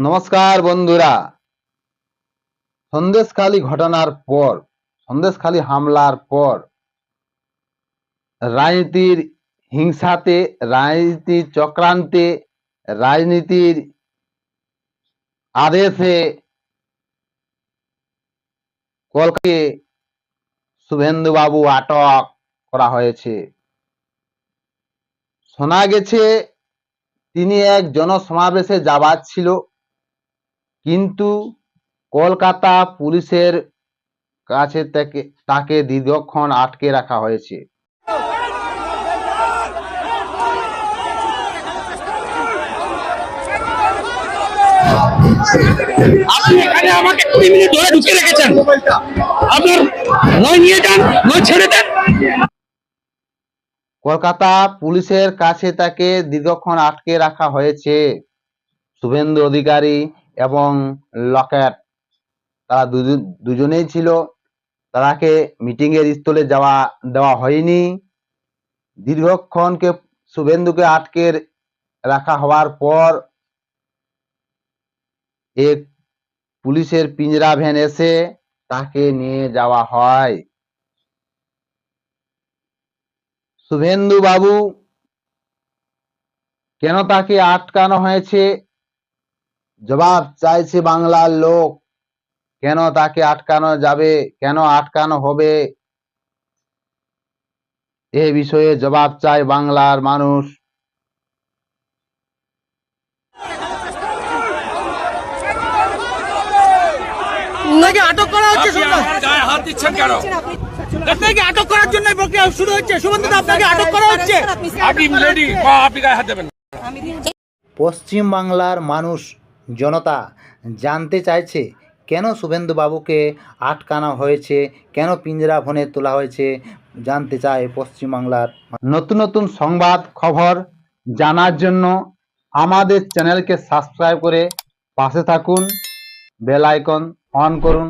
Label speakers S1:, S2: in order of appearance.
S1: নমস্কার বন্ধুরা। সন্দেশখালী ঘটনার পর, সন্দেশখালী হামলার পর, রাজনীতির হিংসাতে রাজনীতির চক্রান্তে, রাজনীতির আদেশে কলকে শুভেন্দুবাবু আটক করা হয়েছে। শোনা গেছে, তিনি এক জনসমাবেশে যাবার ছিল। কিন্তু কলকাতা পুলিশের কাছে থেকে তাকে দীর্ঘক্ষণ আটকে রাখা হয়েছে।
S2: এখানে আমাকে কুড়ি মিনিট ধরে ঢুকিয়ে রেখেছেন। আপনার নয় নিয়ে যান নয় ছেড়ে দেন।
S1: কলকাতা পুলিশের কাছে তাকে দীর্ঘক্ষণ আটকে রাখা হয়েছে। শুভেন্দু অধিকারী এবং লকেট, তারা দুজন- দুজনেই ছিল। তারাকে মিটিং এর স্থলে যাওয়া, দেওয়া হয়নি। দীর্ঘক্ষণকে শুভেন্দুকে আটকে রাখা হওয়ার পর এক পুলিশের পিঞ্জরা ভ্যান এসে তাকে নিয়ে যাওয়া হয়। শুভেন্দু বাবু, কেন তাকে আটকানো হয়েছে? জবাব চাইছে বাংলার লোক। কেন তাকে আটকানো যাবে? কেন আটকানো হবে? এ বিষয়ে জবাব চায় বাংলার মানুষ।
S3: আপনাকে আটক করা হচ্ছে
S2: আপনি
S3: শুনুন
S2: আমার গায়ে হাত দিচ্ছেন কেন?
S3: আপনাকে আটক করার জন্য প্রক্রিয়া শুরু হচ্ছে। সুমন্ত আপনাকে আটক করা হচ্ছে।
S2: আপনি লেডি আপনি গায়ে হাত দেবেন।
S4: পশ্চিম বাংলার মানুষ জনতা জানতে চাইছে কেন শুভেন্দুবাবুকে আটকানো হয়েছে, কেন পিঞ্জরা ভনে তোলা হয়েছে, জানতে চায় পশ্চিমবাংলার
S1: নতুন নতুন সংবাদ, খবর জানার জন্য আমাদের চ্যানেলকে সাবস্ক্রাইব করে পাশে থাকুন, বেল আইকন অন করুন।